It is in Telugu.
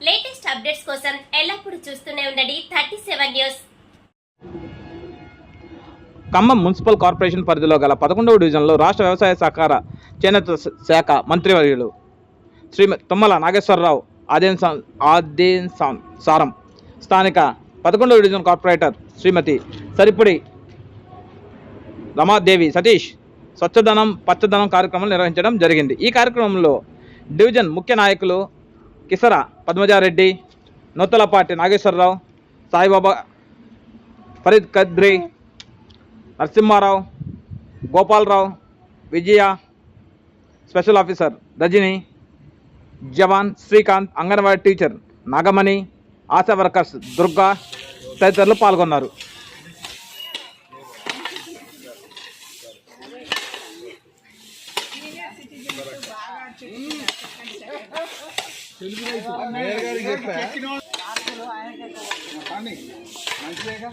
లేటెస్ట్ అప్డేట్స్ కోసం ఎల్లప్పుడూ చూస్తూనే ఉండండి thirty seven news. Khammam municipal corporation పరిధిలో గల పదకొండవ డివిజన్లో రాష్ట్ర వ్యవసాయ సహకార చేనేత శాఖ మంత్రివర్యులు శ్రీ తుమ్మల నాగేశ్వరరావు ఆదేశ ఆదేశానుసారం స్థానిక పదకొండవ డివిజన్ కార్పొరేటర్ శ్రీమతి సరిపుడి రమాదేవి సతీష్ స్వచ్ఛదనం పచ్చదనం కార్యక్రమం నిర్వహించడం జరిగింది. ఈ కార్యక్రమంలో డివిజన్ ముఖ్య నాయకులు కిసర పద్మజారెడ్డి నూతలపాటి నాగేశ్వరరావు సాయిబాబా ఫరీద్ కద్రి నరసింహారావు గోపాలరావు విజయ స్పెషల్ ఆఫీసర్ రజని జవాన్ శ్రీకాంత్ అంగన్వాడీ టీచర్ నాగమణి ఆశా వర్కర్స్ దుర్గా తదితరులు పాల్గొన్నారు. మంచిదేగా